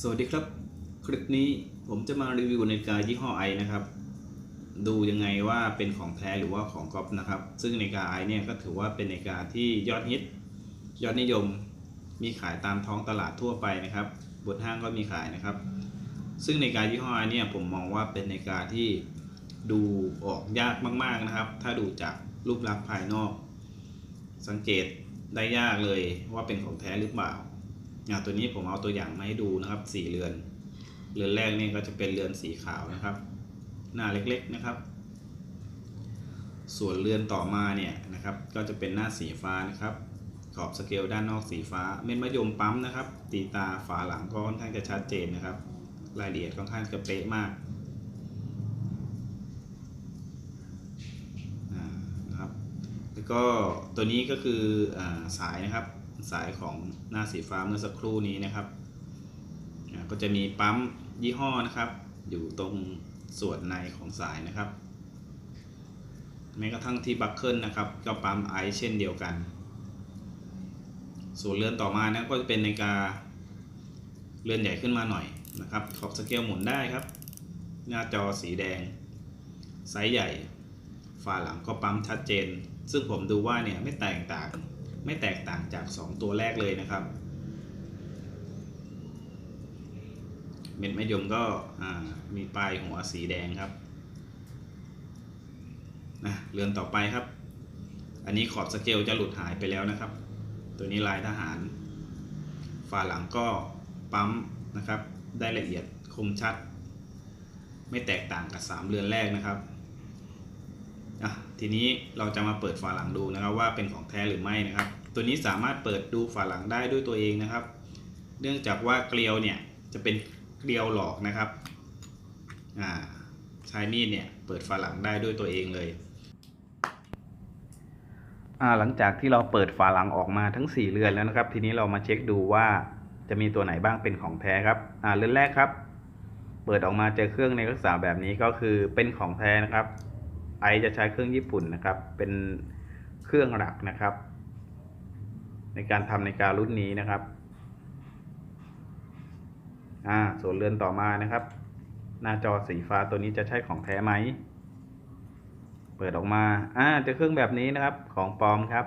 สวัสดีครับ คลิปนี้ผมจะมารีวิวนาฬิกายี่ห้อไอนะครับ ดูยังไงว่าเป็นของแท้หรือว่าของก๊อปนะครับ ซึ่งนาฬิกาไอเนี่ยก็ถือว่าเป็นนาฬิกาที่ยอดฮิตยอดนิยม มีขายตามท้องตลาดทั่วไปนะครับ บนห้างก็มีขายนะครับ ซึ่งนาฬิกายี่ห้อไอเนี่ยผมมองว่าเป็นนาฬิกาที่ดูออกยากมาก ๆนะครับ ถ้าดูจากรูปลักษณ์ภายนอก สังเกตได้ยากเลยว่าเป็นของแท้หรือเปล่า อ่าตัวนี้ผมเอาตัวอย่างมาให้ดูนะครับสี่เรือน เรือนแรกนี่ก็จะเป็นเรือนสีขาวนะครับ หน้าเล็กๆนะครับ ส่วนเรือนต่อมาเนี่ยนะครับ ก็จะเป็นหน้าสีฟ้านะครับขอบสเกลด้านนอกสีฟ้า เม็ดมะยมปั๊มนะครับ ตีตาฝาหลังก็ค่อนข้างจะชัดเจนนะครับ รายละเอียดค่อนข้างจะเป๊ะมากนะครับ แล้วก็ตัวนี้ก็คืออสายนะครับ สายของหน้าสีฟ้าเมื่อสักครู่นี้นะครับ ก็จะมีปั๊มยี่ห้อนะครับ อยู่ตรงส่วนในของสายนะครับ แม้กระทั่งที่บัคเกิลนะครับ ก็ปั๊มไอซ์เช่นเดียวกัน ส่วนเรือนต่อมานะก็จะเป็นนาฬิกาเรือนใหญ่ขึ้นมาหน่อยนะครับขอบสเกลหมุนได้ครับ หน้าจอสีแดงไซส์ใหญ่ฝาหลังก็ปั๊มชัดเจน ซึ่งผมดูว่าเนี่ยไม่แตกต่าง ไม่แตกต่างจาก 2 ตัวแรกเลยนะครับ เม็ดมะยมก็มีปลายหัวสีแดงครับนะเรือนต่อไปครับ อันนี้ขอบสเกลจะหลุดหายไปแล้วนะครับ ตัวนี้ลายทหารฝาหลังก็ปั๊มนะครับ ได้ละเอียดคมชัด ไม่แตกต่างกับ 3 เรือนแรกนะครับ อะทีนี้เราจะมาเปิดฝาหลังดูนะครับว่าเป็นของแท้หรือไม่นะครับ ตัวนี้สามารถเปิดดูฝาหลังได้ด้วยตัวเองนะครับ เนื่องจากว่าเกลียวเนี่ยจะเป็นเกลียวหลอกนะครับอ่าใช้มีดเนี่ยเปิดฝาหลังได้ด้วยตัวเองเลยอ่าหลังจากที่เราเปิดฝาหลังออกมาทั้ง 4 เรือนแล้วนะครับ ทีนี้เรามาเช็คดูว่าจะมีตัวไหนบ้างเป็นของแท้ครับอ่าเรือนแรกครับ เปิดออกมาเจอเครื่องในลักษณะแบบนี้ก็คือเป็นของแท้นะครับ ไอจะใช้เครื่องญี่ปุ่นนะครับ เป็นเครื่องหลักนะครับ ในการทำในการรุ่นนี้นะครับอ่าส่วนเรือนต่อมานะครับ หน้าจอสีฟ้าตัวนี้จะใช่ของแท้ไหม เปิดออกมาอ่าเจะเครื่องแบบนี้นะครับ ของปลอมครับ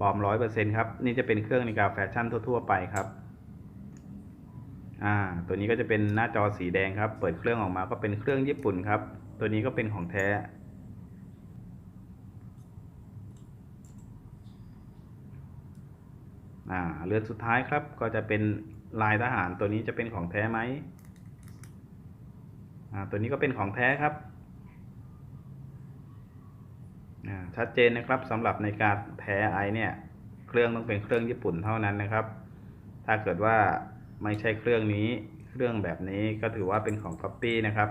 ปลอมร้อยเปอร์เซ็นครับ นี่จะเป็นเครื่องในกาแฟชั่นทั่ว ๆ ไปครับ อ่า ตัวนี้ก็จะเป็นหน้าจอสีแดงครับ เปิดเครื่องออกมาก็เป็นเครื่องญี่ปุ่นครับ ตัวนี้ก็เป็นของแท้ อ่า เรือนสุดท้ายครับ ก็จะเป็นลายทหาร ตัวนี้จะเป็นของแท้ไหมอ่า ตัวนี้ก็เป็นของแท้ครับอ่าชัดเจนนะครับสำหรับในการแท้ไอเนี่ย เครื่องต้องเป็นเครื่องญี่ปุ่นเท่านั้นนะครับ ถ้าเกิดว่า ไม่ใช่เครื่องนี้ เครื่องแบบนี้ก็ถือว่าเป็นของก๊อปปี้นะครับ